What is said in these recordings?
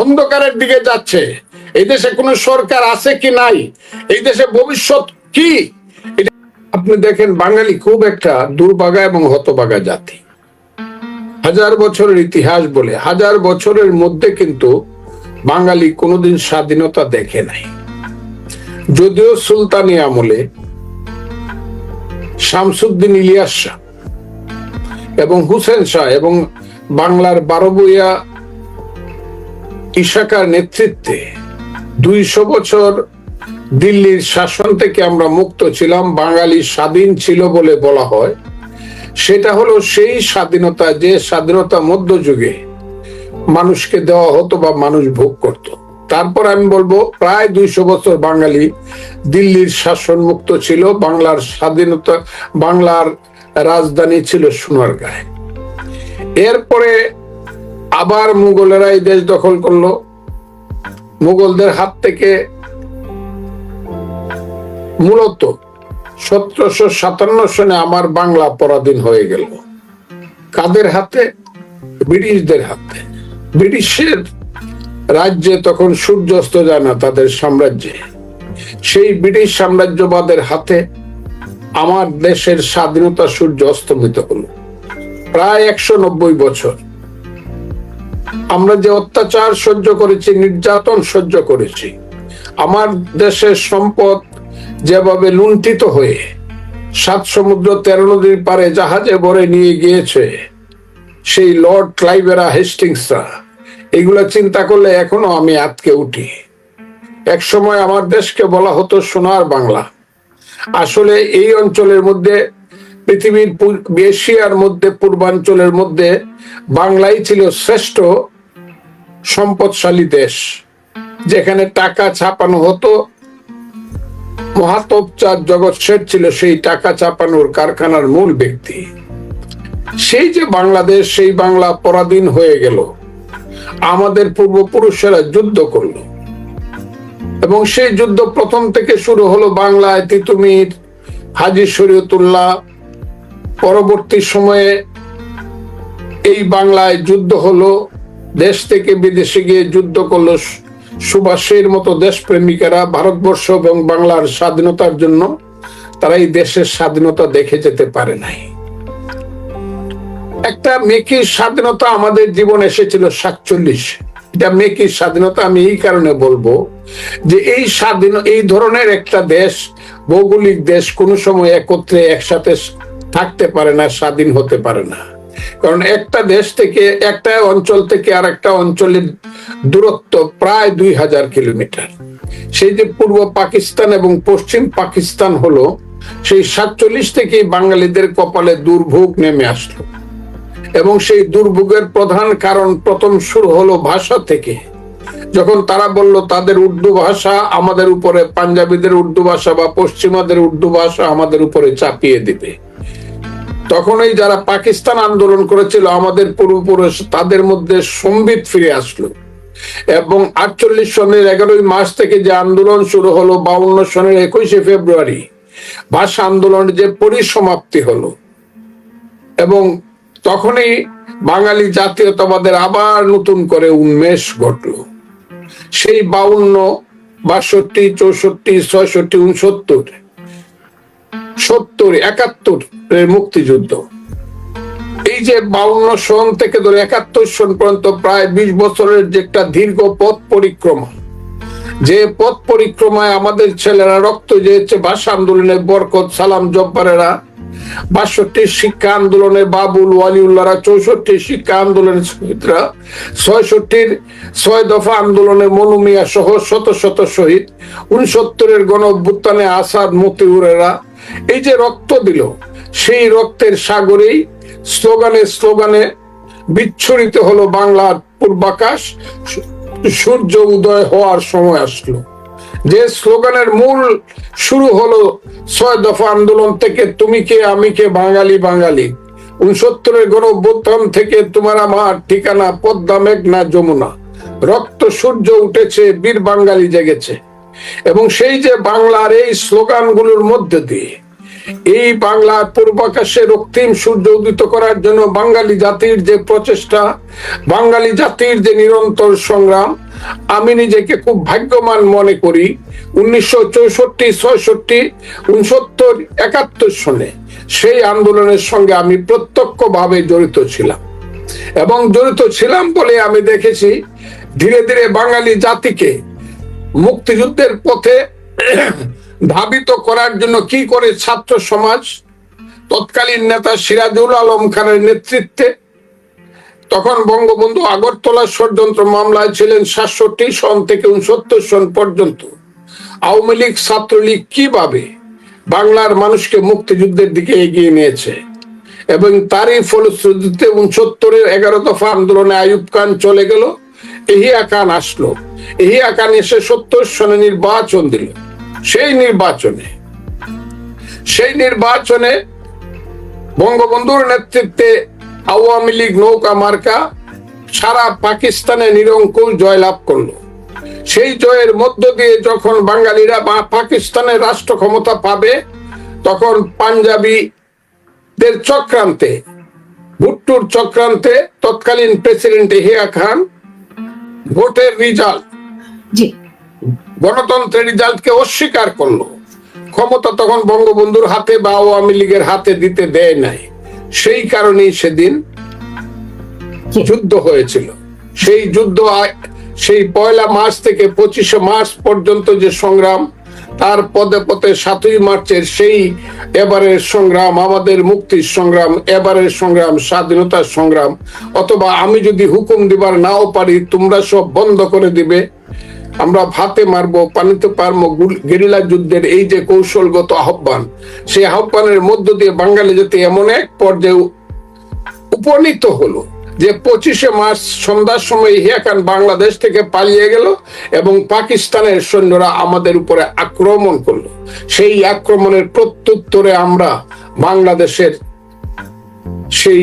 অন্ধকারের দিকে যাচ্ছে। এই দেশে কোনো সরকার আছে কি নাই? এই দেশে ভবিষ্যৎ কি? আপনি দেখেন, বাঙালি খুব একটা দুর্ভাগা এবং হতভাগা জাতি। হাজার বছরের ইতিহাস বলে, হাজার বছরের মধ্যে কিন্তু বাঙালি কোনোদিন স্বাধীনতা দেখে নাই। যদিও সুলতানি আমলে শামসুদ্দিন ইলিয়াস শাহ এবং হুসেন শাহ এবং বাংলার বারবইয়া ইশাকার নেতৃত্বে দুইশো বছর দিল্লির শাসন থেকে আমরা মুক্ত ছিলাম, বাঙালি স্বাধীন ছিল বলে বলা হয়। সেটা হলো সেই স্বাধীনতা যে স্বাধীনতা মধ্যযুগে মানুষকে দেওয়া হতো বা মানুষ ভোগ করত। তারপর আমি বলব, প্রায় দুইশো বছর বাঙালি দিল্লির শাসন মুক্ত ছিল, বাংলার স্বাধীনতা, বাংলার রাজধানী ছিল সোনারগাঁয়ে। এরপরে আবার মুঘলেরা এই দেশ দখল করল। মুঘলদের হাত থেকে মূলত সতেরোশো সাতান্ন সনে আমার বাংলা পরাধীন হয়ে গেল। কাদের হাতে? ব্রিটিশদের হাতে। ব্রিটিশের রাজ্যে তখন সূর্যাস্ত যায় না তাদের সাম্রাজ্যে। সেই ব্রিটিশ সাম্রাজ্যবাদের হাতে আমার দেশের স্বাধীনতা সূর্য অস্তমিত হলো। প্রায় একশো নব্বই বছর। আমরা যে অত্যাচার সহ্য করেছি, নির্যাতন সহ্য করেছি, আমার দেশের সম্পদ যেভাবে লুণ্ঠিত হয়ে সাত সমুদ্র তেরো নদীর পারে জাহাজে ভরে নিয়ে গিয়েছে, সেই লর্ড ক্লাইভেরা হেস্টিংসরা, এগুলা চিন্তা করলে এখনও আমি আতকে উঠি। এক সময় আমার দেশকে বলা হতো সোনার বাংলা। আসলে এই অঞ্চলের মধ্যে পৃথিবীর এশিয়ার মধ্যে, পূর্বাঞ্চলের মধ্যে বাংলাই ছিল শ্রেষ্ঠ সম্পদশালী দেশ। যেখানে টাকা ছাপানো হতো মহাতব চাঁদ জগৎ শেঠ ছিল সেই টাকা চাপানোর কারখানার মূল ব্যক্তি। সেই যে বাংলাদেশ, সেই বাংলা পরাধীন হয়ে গেল। আমাদের পূর্বপুরুষেরা যুদ্ধ করল। এবং সেই যুদ্ধ প্রথম থেকে শুরু হলো বাংলায় তিতুমির, হাজি শরীয়তুল্লাহ পরবর্তী সময়ে এই বাংলায় যুদ্ধ হলো, দেশ থেকে বিদেশে গিয়ে যুদ্ধ করল সুভাষের মতো দেশপ্রেমিকেরা ভারতবর্ষ এবং বাংলার স্বাধীনতার জন্য। তারা এই দেশের স্বাধীনতা দেখে যেতে পারে নাই। একটা মেকির স্বাধীনতা আমাদের জীবনে এসেছিল সাতচল্লিশ। এটা মেকির স্বাধীনতা আমি এই কারণে বলব যে এই স্বাধীন, এই ধরনের একটা দেশ, ভৌগোলিক দেশ কোনো সময় একত্রে একসাথে থাকতে পারে না, স্বাধীন হতে পারে না। কারণ একটা দেশ থেকে একটা অঞ্চল থেকে আর একটা অঞ্চলের দূরত্ব প্রায় দুই হাজার কিলোমিটার। সেই যে পূর্ব পাকিস্তান এবং পশ্চিম পাকিস্তান হলো, সেই সাতচল্লিশ থেকে বাঙালিদের কপালে দুর্ভোগ নেমে আসলো। এবং সেই দুর্ভোগের প্রধান কারণ প্রথম শুরু হলো ভাষা থেকে। যখন তারা বলল, তাদের উর্দু ভাষা আমাদের উপরে, পাঞ্জাবিদের উর্দু ভাষা বা পশ্চিমাদের উর্দু ভাষা আমাদের উপরে চাপিয়ে দিবে। তখনই যারা পাকিস্তান আন্দোলন করেছিল, আমাদের পূর্বপুরুষ তাদের মধ্যে সম্বিত ফিরে আসলো। এবং আটচল্লিশ সনের এগারোই মাস থেকে যে আন্দোলন শুরু হলো, বাউন্ন সনের একুশে ফেব্রুয়ারি, ভাষা আন্দোলনের যে পরিসমাপ্তি হলো। এবং তখনই বাঙালি জাতীয়তাবাদের আবার নতুন করে উন্মেষ ঘটল। সেই বাউন্ন, বাষট্টি, চৌষট্টি, ছয়ষট্টি, উনসত্তর সত্তর, একাত্তর মুক্তিযুদ্ধ। এই যে বাউন্ন সন থেকে ধরে একাত্তর সন পর্যন্ত প্রায় বিশ বছরের যে একটা দীর্ঘ পথ পরিক্রমা, যে পথ পরিক্রমায় আমাদের ছেলেরা রক্ত দিয়েছে ভাষা আন্দোলনে বরকত, সালাম জব্বারেরা। বাষট্টি শিক্ষা আন্দোলনে বাবুল, ওয়ালিউল্লাহরা চৌষট্টি শিক্ষা আন্দোলনের শহীদরা, ছয়ষট্টির ছয় দফা আন্দোলনে মনুমিয়া সহ শত শত শহীদ, উনসত্তরের গণ অভ্যুত্থানে আসাদ মতিউরেরা এই যে রক্ত দিল, সেই রক্তের সাগরেই স্লোগানে স্লোগানে বিচ্ছুরিত হলো বাংলার পূর্বাকাশ, সূর্য উদয় হওয়ার সময় আসলো। যে স্লোগানের মূল শুরু হলো, ছয় দফা আন্দোলন থেকে তুমি কে, আমি কে, বাঙালি বাঙালি। উনসত্তরের গণ অভ্যুত্থান থেকে তোমার আমার ঠিকানা পদ্মা, মেঘনা, যমুনা। রক্ত সূর্য উঠেছে, বীর বাঙালি জেগেছে। এবং সেই যে বাংলার এই স্লোগানগুলোর মধ্যে দিয়ে এই বাংলার পূর্বাকাশে রক্তিম সূর্য উদিত করার জন্য বাঙালি জাতির যে প্রচেষ্টা, বাঙালি জাতির যে নিরন্তর সংগ্রাম, আমি নিজেকে খুব ভাগ্যমান মনে করি উনিশশো চৌষট্টি, ছয়ষট্টি, উনসত্তর, একাত্তর সনে সেই আন্দোলনের সঙ্গে আমি প্রত্যক্ষভাবে জড়িত ছিলাম। এবং জড়িত ছিলাম বলে আমি দেখেছি ধীরে ধীরে বাঙালি জাতিকে মুক্তিযুদ্ধের পথে ধাবিত করার জন্য কি করে ছাত্র সমাজ, তৎকালীন নেতা সিরাজুল আলম খানের নেতৃত্বে, তখন বঙ্গবন্ধু আগরতলা ষড়যন্ত্র মামলায় ছিলেন সাতষট্টি সন থেকে উনসত্তর সন পর্যন্ত। আওয়ামী লীগ ছাত্রলীগ কীভাবে বাংলার মানুষকে মুক্তিযুদ্ধের দিকে এগিয়ে নিয়েছে? এবং তারই ফলশ্রুতিতে উনসত্তরের এগারো দফা আন্দোলনে আয়ুব খান চলে গেল, এহিয়া খান আসলো। এহিয়া খান এসে সত্তর সনে নির্বাচন দিল। সেই নির্বাচনে সেই নির্বাচনে বঙ্গবন্ধুর নেতৃত্বে আওয়ামী লীগ নৌকা মার্কা সারা পাকিস্তানে নিরঙ্কুশ জয়লাভ করল। সেই জয়ের মধ্য দিয়ে যখন বাঙালিরা বা পাকিস্তানের রাষ্ট্র ক্ষমতা পাবে, তখন পাঞ্জাবিদের চক্রান্তে, ভুট্টুর চক্রান্তে তৎকালীন প্রেসিডেন্ট হিয়া খান ভোটের রিজাল্ট গণতন্ত্রের রিজাল্টকে অস্বীকার করল। ক্ষমতা তখন বঙ্গবন্ধুর হাতে বা আওয়ামী লীগের হাতে দিতে দেয় নাই। সেই কারণেই সেদিন যুদ্ধ হয়েছিল। সেই যুদ্ধ সেই পয়লা মার্চ থেকে পঁচিশে মার্চ পর্যন্ত যে সংগ্রাম তার পদে পদে সাতই মার্চের সেই এবারের সংগ্রাম আমাদের মুক্তির সংগ্রাম এবারের সংগ্রাম স্বাধীনতার সংগ্রাম অথবা আমি যদি হুকুম দিবার নাও পারি তোমরা সব বন্ধ করে দিবে। আমরা ভাতে মারবো, পানিতে পারব গেরিলা যুদ্ধের এই যে কৌশলগত আহ্বান, সেই আহ্বানের মধ্য দিয়ে বাঙালি জাতি এমন এক পর্যায়ে উপনীত হলো যে পঁচিশে মার্চ সন্ধ্যার সময় খান বাংলাদেশ থেকে পালিয়ে গেল এবং পাকিস্তানের সৈন্যরা আমাদের উপরে আক্রমণ করল। সেই আক্রমণের প্রত্যুত্তরে আমরা বাংলাদেশের সেই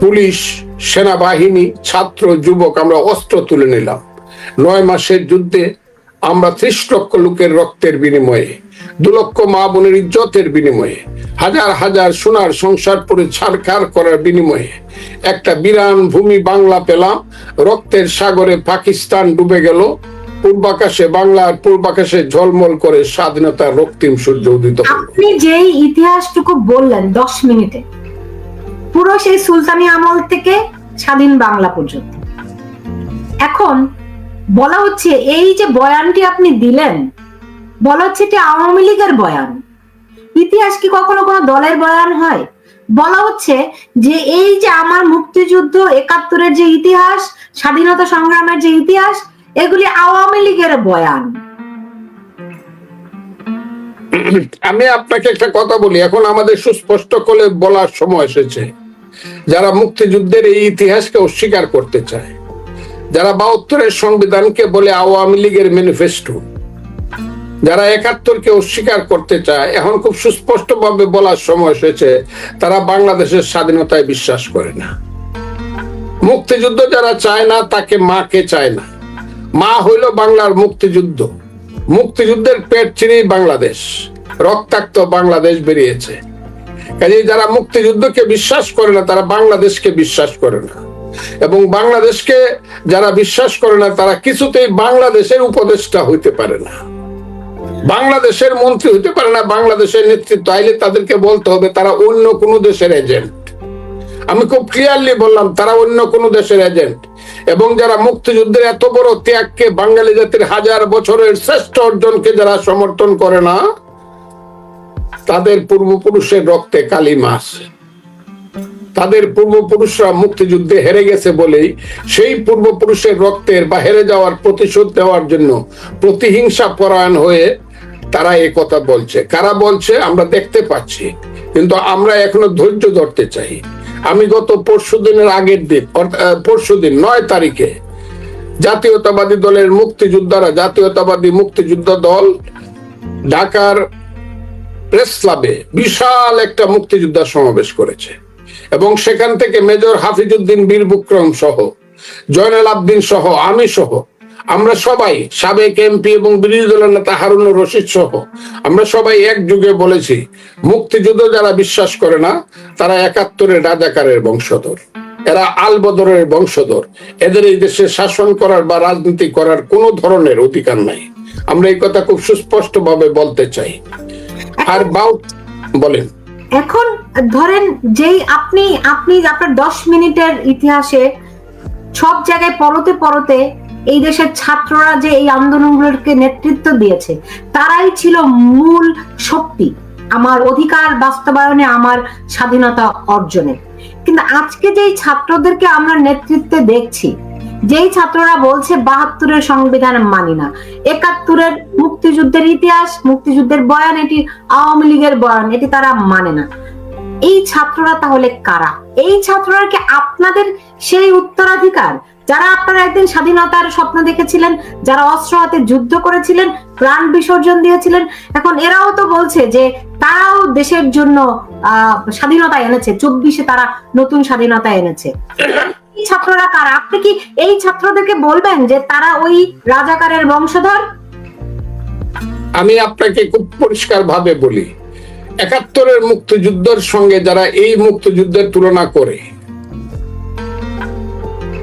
পুলিশ, সেনাবাহিনী, ছাত্র, যুবক আমরা অস্ত্র তুলে নিলাম। নয় মাসের যুদ্ধে আমরা ত্রিশ লক্ষ লোকের রক্তের বিনিময়ে, দু লক্ষ মা বোনের ইজ্জতের বিনিময়ে, হাজার হাজার সোনার সংসার পরে ছাড়খাড় করার বিনিময়ে একটা বিরান ভূমি বাংলা পেলাম, রক্তের সাগরে পাকিস্তান ডুবে গেল, পূর্বাকাশে বাংলার পূর্বাকাশে ঝলমল করে স্বাধীনতার রক্তিম সূর্য উদিত আপনি ইতিহাসটুকু বললেন দশ মিনিটে, পুরো সেই সুলতানি আমল থেকে স্বাধীন বাংলা পর্যন্ত। এখন বলা হচ্ছে এই যে বয়ানটি আপনি দিলেন, বলা হচ্ছে এটি আওয়ামী লীগের বয়ান। ইতিহাস কি কখনো কোনো দলের বয়ান হয়? বলা হচ্ছে যে এই যে আমার মুক্তিযুদ্ধ, একাত্তরের যে ইতিহাস, স্বাধীনতা সংগ্রামের যে ইতিহাস, এগুলি আওয়ামী লীগের বয়ান। আমি আপনাকে একটা কথা বলি, এখন আমাদের সুস্পষ্ট করে বলার সময় এসেছে। যারা মুক্তিযুদ্ধের এই ইতিহাসকে অস্বীকার করতে চায় যারা বাহাত্তরের সংবিধানকে বলে আওয়ামী লীগের ম্যানিফেস্টো, যারা একাত্তরকে অস্বীকার করতে চায়, এখন খুব সুস্পষ্ট ভাবে বলার সময় এসেছে, তারা বাংলাদেশের স্বাধীনতায় বিশ্বাস করে না। মুক্তিযুদ্ধ যারা চায় না, তাকে মাকে চায় না। মা হইল বাংলার মুক্তিযুদ্ধ। মুক্তিযুদ্ধের পেট চিরেই বাংলাদেশ। রক্তাক্ত বাংলাদেশ বেরিয়েছে। কাজে যারা মুক্তিযুদ্ধকে বিশ্বাস করে না, তারা বাংলাদেশকে বিশ্বাস করে না। এবং বাংলাদেশকে যারা বিশ্বাস করে না, তারা কিছুতেই বাংলাদেশের উপদেষ্টা হইতে পারে না। বাংলাদেশের মন্ত্রী হইতে পারে না, বাংলাদেশের নেতৃত্ব। আইলে তাদেরকে বলতে হবে, তারা অন্য কোনো দেশের এজেন্ট আমি খুব ক্লিয়ারলি বললাম, তারা অন্য কোনো দেশের এজেন্ট এবং যারা মুক্তিযুদ্ধের এত বড় ত্যাগকে বাঙালি জাতির হাজার বছরের শ্রেষ্ঠ অর্জনকে যারা সমর্থন করে না, তাদের পূর্বপুরুষের রক্তে কালিমা আছে। তাদের পূর্বপুরুষরা মুক্তিযুদ্ধে হেরে গেছে বলেই সেই পূর্বপুরুষের রক্তের বা হেরে যাওয়ার প্রতিশোধ দেওয়ার জন্য প্রতিহিংসা পরায়ণ হয়ে তারা এই কথা বলছে। কারা বলছে আমরা দেখতে পাচ্ছি, কিন্তু আমরা এখনও ধৈর্য ধরতে চাই। আমি গত পরশু দিনের আগের দিন পরশু দিন, নয় তারিখে জাতীয়তাবাদী দলের মুক্তিযোদ্ধারা, জাতীয়তাবাদী মুক্তিযোদ্ধা দল ঢাকার প্রেস ক্লাবে বিশাল একটা মুক্তিযোদ্ধা সমাবেশ করেছে। এবং সেখান থেকে মেজর হাফিজুদ্দিন বীর সহ, জয়নাল আবদিন সহ, আমি সহ, আমরা সবাই সাবেক এমপি এবং বিরোধী দলের নেতা হারুনুর রশিদ সহ, আমরা সবাই এক যুগে বলেছি, মুক্তিযুদ্ধ যারা বিশ্বাস করে না, তারা একাত্তরের রাজাকারের বংশধর। এরা আল বদরের বংশধর। এদের এই দেশে শাসন করার বা রাজনীতি করার কোনো ধরনের অধিকার নাই। আমরা এই কথা খুব সুস্পষ্ট ভাবে বলতে চাই। আর বাউ বলেন। এখন ধরেন যেই আপনি আপনি আপনার দশ মিনিটের ইতিহাসে সব জায়গায় পরতে পরতে এই দেশের ছাত্ররা যে এই আন্দোলনগুলোকে নেতৃত্ব দিয়েছে, তারাই ছিল মূল শক্তি, আমার অধিকার বাস্তবায়নে, আমার স্বাধীনতা অর্জনে। কিন্তু আজকে যেই ছাত্রদেরকে আমরা নেতৃত্বে দেখছি যেই ছাত্ররা বলছে বাহাত্তরের সংবিধান মানি না, একাত্তরের মুক্তিযুদ্ধের ইতিহাস, মুক্তিযুদ্ধের বয়ান, এটি আওয়ামী লীগের বয়ান, এটি তারা মানে না। এই ছাত্ররা তাহলে কারা? এই ছাত্ররা কি আপনাদের সেই উত্তরাধিকার? যারা আপনারা একদিন স্বাধীনতার স্বপ্ন দেখেছিলেন, যারা অস্ত্র হাতে যুদ্ধ করেছিলেন, প্রাণ বিসর্জন দিয়েছিলেন, এখন এরাও তো বলছে যে তারাও দেশের জন্য স্বাধীনতা এনেছে, চব্বিশে তারা নতুন স্বাধীনতা এনেছে। ছাত্ররা কারা? আপনি কি এই ছাত্রদেরকে বলবেন যে তারা ওই রাজাকারের বংশধর? আমি আপনাকে খুব পরিষ্কার ভাবে বলি, একাত্তরের মুক্তিযুদ্ধের সঙ্গে যারা এই মুক্তিযুদ্ধের তুলনা করে